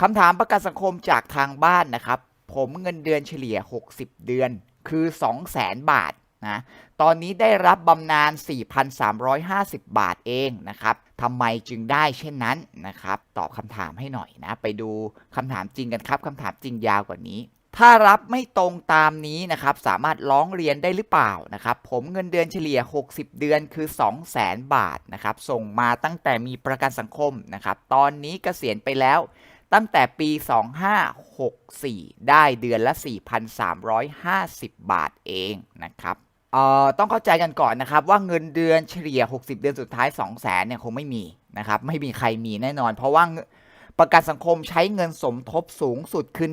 คำถามประกันสังคมจากทางบ้านนะครับ ผมเงินเดือนเฉลี่ย 60 เดือน คือ 200,000 บาทนะ ตอนนี้ได้รับบำนาญ 4,350 บาทเองนะครับทำไมจึงได้เช่นนั้นนะครับ ตอบคำถามให้หน่อยนะ ไปดูคำถามจริงกันครับคำถามจริงยาวกว่านี้ถ้ารับไม่ตรงตามนี้นะครับ สามารถร้องเรียนได้หรือเปล่านะครับ ผมเงินเดือนเฉลี่ย 60 เดือนคือ 200,000 บาทนะครับ ส่งมาตั้งแต่มีประกันสังคมนะครับ ตอนนี้เกษียณไปแล้ว ตั้งแต่ปี 2564 ได้เดือนละ 4,350 บาทเองนะครับเอ่อต้องเข้าใจกันก่อนนะครับ ว่าเงินเดือนเฉลี่ย 60 เดือนสุดท้าย 200,000เนี่ยคงไม่มีนะครับ ไม่มีใครมีแน่นอน เพราะว่าประกันสังคมใช้เงินสมทบสูงสุดคือ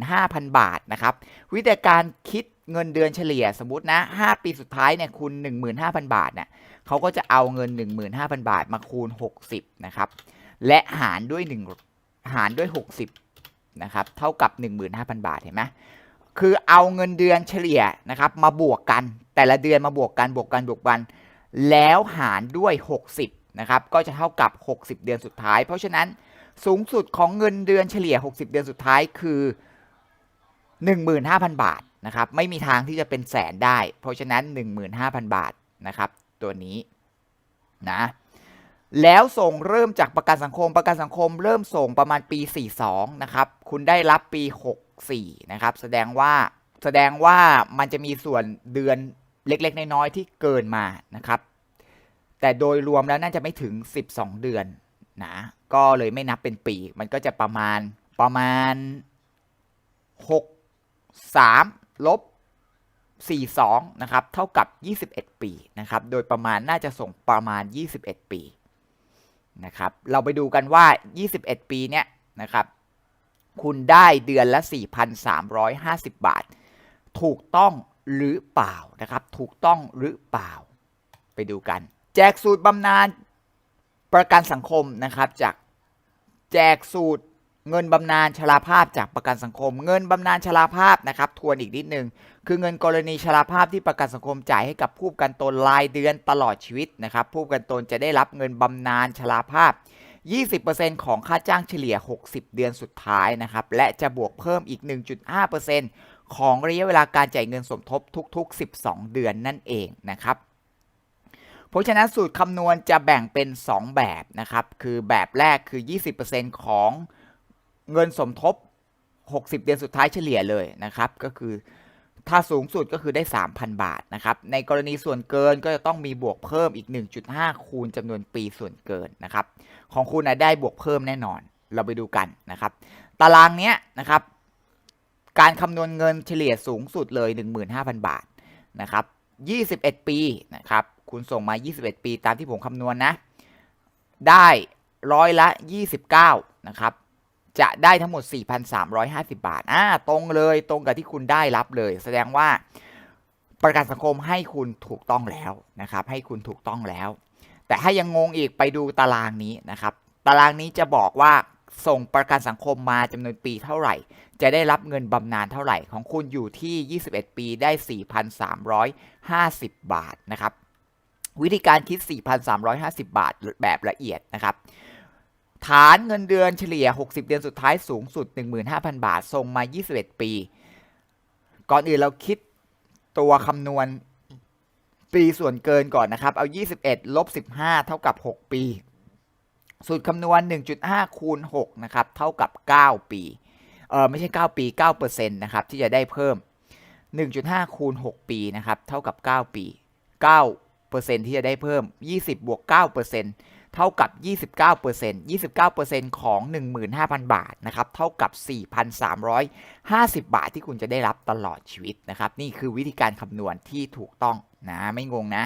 15,000 บาทนะครับ วิธีการคิดเงินเดือนเฉลี่ยสมมตินะ 5 ปีสุดท้ายเนี่ยคุณ15,000 บาทเนี่ยเขาก็จะเอาเงิน 15,000 บาทมาคูณ 60 นะครับ และหารด้วย1 หารด้วย 60นะครับเท่ากับ 15,000 บาทเห็นไหมคือเอาเงินเดือนเฉลี่ยนะครับมาบวกกัน แต่ละเดือนมาบวกกันบวกกันบวกกัน แล้วหารด้วย 60นะครับก็จะเท่ากับ 60 เดือนสุดท้าย เพราะฉะนั้นสูงสุดของเงินเดือนเฉลี่ย 60 เดือนสุดท้ายคือ 15,000 บาทนะครับไม่มีทางที่จะเป็นแสนได้ เพราะฉะนั้น 15,000 บาทนะครับตัวนี้นะ แล้วส่งเริ่มจากประกันสังคม ประกันสังคมเริ่มส่งประมาณปี 42 นะครับ คุณได้รับปี 64 นะครับ แสดงว่าแสดงว่ามันจะมีส่วนเดือนเล็กๆ น้อยๆ ที่เกินมานะครับ แต่โดยรวมแล้วน่าจะไม่ถึง 12 เดือนนะ ก็เลยไม่นับเป็นปี มันก็จะประมาณประมาณ 6 3 ลบ 42 นะครับ เท่ากับ 21 ปีนะครับ โดยประมาณน่าจะส่งประมาณ 21 ปี นะครับ เราไปดูกันว่า 21 ปีเนี่ยนะครับ คุณได้เดือนละ 4,350 บาท ถูกต้องหรือเปล่านะครับ ถูกต้องหรือเปล่า ไปดูกัน แจกสูตรบำนาญประกันสังคมนะครับ จากแจกสูตรเงินบำนาญชราภาพจากประกันสังคม เงินบำนาญชราภาพนะครับ ทวนอีกนิดนึง คือเงินกรณีชราภาพที่ประกันสังคมจ่ายให้กับผู้ประกันตนรายเดือนตลอดชีวิตนะครับ ผู้ประกันตนจะได้รับเงินบำนาญชราภาพ 20%ของค่าจ้างเฉลี่ย 60 เดือนสุดท้ายนะครับ และจะบวกเพิ่มอีก 1.5%ของระยะเวลาการจ่ายเงินสมทบทุก ๆ 12 เดือนนั่นเองนะครับเพราะฉะนั้นสูตรคำนวณจะแบ่งเป็น 2 แบบนะครับ คือแบบแรกคือ 20%ของเงินสมทบ 60 เดือนสุดท้ายเฉลี่ยเลยนะครับ ก็คือ ถ้าสูงสุดก็คือได้ 3,000 บาทนะครับ ในกรณีส่วนเกินก็จะต้องมีบวกเพิ่มอีก 1.5 คูณจำนวนปีส่วนเกินนะครับ ของคุณนะได้บวกเพิ่มแน่นอน เราไปดูกันนะครับ ตารางเนี้ยนะครับ การคำนวณเงินเฉลี่ยสูงสุดเลย 15,000 บาทนะครับ 21 ปีนะครับ คุณส่งมา 21 ปีตามที่ผมคำนวณนะ ได้ร้อยละ 29 นะครับ จะได้ทั้งหมด 4,350 บาทอ่าตรงเลยตรงกับที่คุณได้รับเลย แสดงว่าประกันสังคมให้คุณถูกต้องแล้วนะครับ ให้คุณถูกต้องแล้ว แต่ถ้ายังงงอีกไปดูตารางนี้นะครับ ตารางนี้จะบอกว่าส่งประกันสังคมมาจำนวนปีเท่าไหร่ จะได้รับเงินบำนาญเท่าไหร่ของคุณอยู่ที่ 21 ปีได้ 4,350 บาทนะครับ วิธีการคิด 4,350 บาทแบบละเอียดนะครับ ฐานเงินเดือนเฉลี่ย 60 เดือนสุดท้ายสูงสุด 15,000 บาทส่งมา 21 ปี ก่อนอื่นเราคิดตัวคำนวณปีส่วนเกินก่อนนะครับ เอา 21 ลบ 15 เท่ากับ 6 ปี สูตรคำนวณ 1.5 คูณ 6 นะครับ เท่ากับ 9 ปี เออไม่ใช่ 9 ปี 9%นะครับ ที่จะได้เพิ่ม 1.5 คูณ 6 ปี นะครับ เท่ากับ 9 ปี 9%ที่จะได้เพิ่ม 20 บวก 9% เท่ากับ 29% 29%ของ 15,000 บาทนะครับ เท่ากับ 4,350 บาทที่คุณจะได้รับตลอดชีวิตนะครับ นี่คือวิธีการคำนวณที่ถูกต้องนะ ไม่งงนะ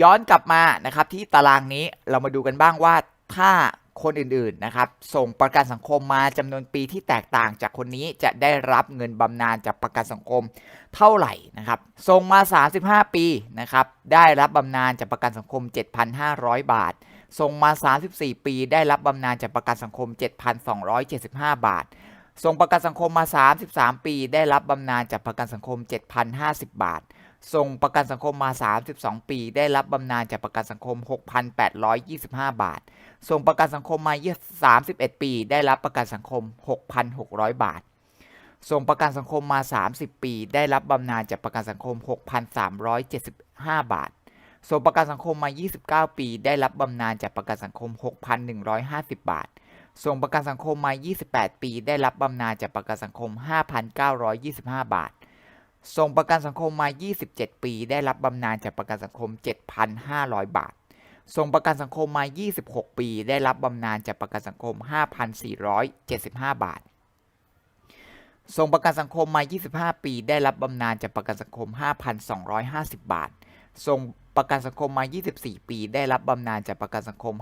ย้อนกลับมานะครับที่ตารางนี้เรามาดูกันบ้างว่าถ้าคนอื่นๆ นะครับ ส่งประกันสังคมมาจำนวนปีที่แตกต่างจากคนนี้จะได้รับเงินบำนาญจากประกันสังคมเท่าไหร่นะครับ ส่งมา 35 ปีนะครับ ได้รับบำนาญจากประกันสังคม 7,500 บาท ส่งมา 34 ปี ได้รับบำนาญจากประกันสังคม 7,275 บาท ส่งประกันสังคมมา 33 ปี ได้รับบำนาญจากประกันสังคม 7,050 บาท ส่งประกันสังคมมา 32 ปี ได้รับบำนาญจากประกันสังคม 6,825 บาท ส่งประกันสังคมมา 31 ปี ได้รับประกันสังคม 6,600 บาทส่งประกันสังคมมา 30 ปี ได้รับบำนาญจากประกันสังคม 6,375 บาท ส่งประกันสังคมมา 29 ปี ได้รับบำนาญจากประกันสังคม 6,150 บาท ส่งประกันสังคมมา 28 ปี ได้รับบำนาญจากประกันสังคม 5,925 บาท ส่งประกันสังคมมา 27 ปี ได้รับบำนาญจากประกันสังคม 7,500 บาท ส่งประกันสังคมมา 26 ปี ได้รับบำนาญจากประกันสังคม 5,475 บาทส่งประกันสังคมมา 25 ปี ได้รับบำนาญจากประกันสังคม 5,250 บาทส่ง ประกันสังคมมา 24 ปี ได้รับบำนาญจากประกันสังคม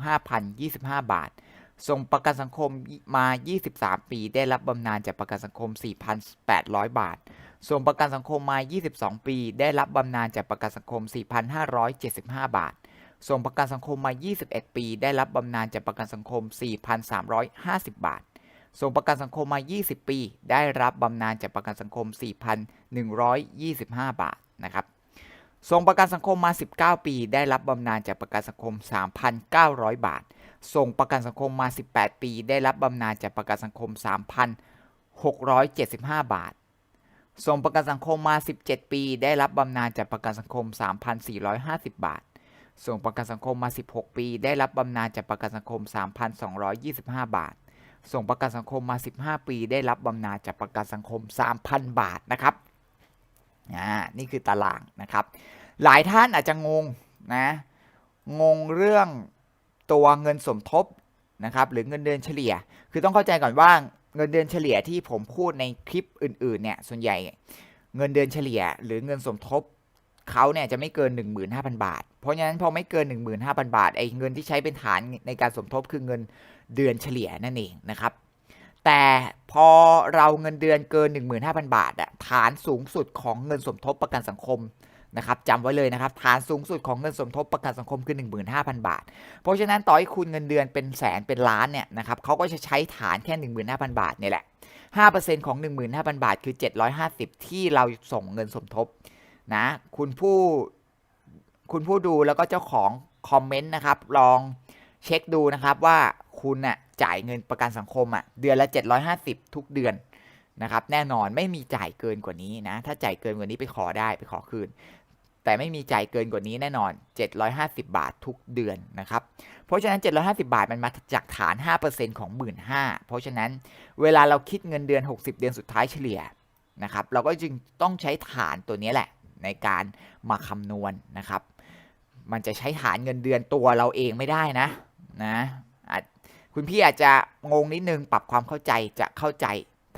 5,025 บาท ส่งประกันสังคมมา 23 ปี ได้รับบำนาญจากประกันสังคม 4,800 บาท ส่งประกันสังคมมา 22 ปี ได้รับบำนาญจากประกันสังคม 4,575 บาท ส่งประกันสังคมมา 21 ปี ได้รับบำนาญจากประกันสังคม 4,350 บาท ส่งประกันสังคมมา 20 ปี ได้รับบำนาญจากประกันสังคม 4,125 บาท นะครับ ส่งประกันสังคมมา 19 ปี ได้รับบำนาญจากประกันสังคม 3,900 บาท ส่งประกันสังคมมา 18 ปี ได้รับบำนาญจากประกันสังคม 3,675 บาท ส่งประกันสังคมมา 17 ปี ได้รับบำนาญจากประกันสังคม 3,450 บาท ส่งประกันสังคมมา 16 ปี ได้รับบำนาญจากประกันสังคม 3,225 บาท ส่งประกันสังคมมา 15 ปี ได้รับบำนาญจากประกันสังคม 3,000 บาทนะครับ อ่านี่คือตารางนะครับ หลายท่านอาจจะงงนะงงเรื่องตัวเงินสมทบนะครับหรือเงินเดือนเฉลี่ย คือต้องเข้าใจก่อนว่าเงินเดือนเฉลี่ยที่ผมพูดในคลิปอื่นๆเนี่ยส่วนใหญ่เงินเดือนเฉลี่ย หรือเงินสมทบเขาเนี่ยจะไม่เกิน 15,000 บาท เพราะฉะนั้นพอไม่เกิน 15,000 บาทไอ้เงินที่ใช้เป็นฐานในการสมทบคือเงินเดือนเฉลี่ยนั่นเองนะครับ แต่พอเราเงินเดือนเกิน 15,000 บาทอะฐานสูงสุดของเงินสมทบประกันสังคมนะครับจำไว้เลยนะครับฐานสูงสุดของเงินสมทบประกันสังคมคือ 15,000 บาท เพราะฉะนั้นต่อให้คุณเงินเดือนเป็นแสนเป็นล้านเนี่ยนะครับเขาก็จะใช้ฐานแค่ 15,000 บาทเนี่ยแหละ 5%ของ 15,000 บาทคือ 750 ที่เราส่งเงินสมทบนะคุณผู้คุณผู้ดูแล้วก็เจ้าของคอมเมนต์นะครับลอง เช็คดูนะครับว่าคุณน่ะจ่ายเงินประกันสังคมอะเดือนละ 750 ทุกเดือนนะครับ แน่นอนไม่มีจ่ายเกินกว่านี้นะ ถ้าจ่ายเกินกว่านี้ไปขอได้ไปขอคืน แต่ไม่มีจ่ายเกินกว่านี้แน่นอน 750 บาททุกเดือนนะครับ เพราะฉะนั้น 750 บาทมันมาจากฐาน 5%ของ 15,000เพราะฉะนั้นเวลาเราคิดเงินเดือน 60 เดือนสุดท้ายเฉลี่ยนะครับ เราก็จึงต้องใช้ฐานตัวนี้แหละ ในการมาคำนวณนะครับ มันจะใช้ฐานเงินเดือนตัวเราเองไม่ได้นะ นะคุณพี่อาจจะงงนิดนึงปรับความเข้าใจจะเข้าใจ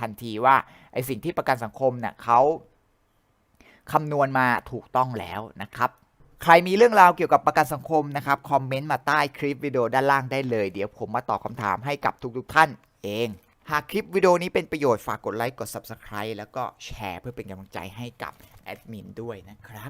ทันทีว่าไอสิ่งที่ประกันสังคมเนี่ยเขาคำนวณมาถูกต้องแล้วนะครับ ใครมีเรื่องราวเกี่ยวกับประกันสังคมนะครับคอมเมนต์มาใต้คลิปวิดีโอด้านล่างได้เลย เดี๋ยวผมมาตอบคำถามให้กับทุกๆท่านเอง หากคลิปวิดีโอนี้เป็นประโยชน์ฝากกดไลค์กด Subscribe แล้วก็แชร์เพื่อเป็นกำลังใจให้กับแอดมินด้วยนะครับ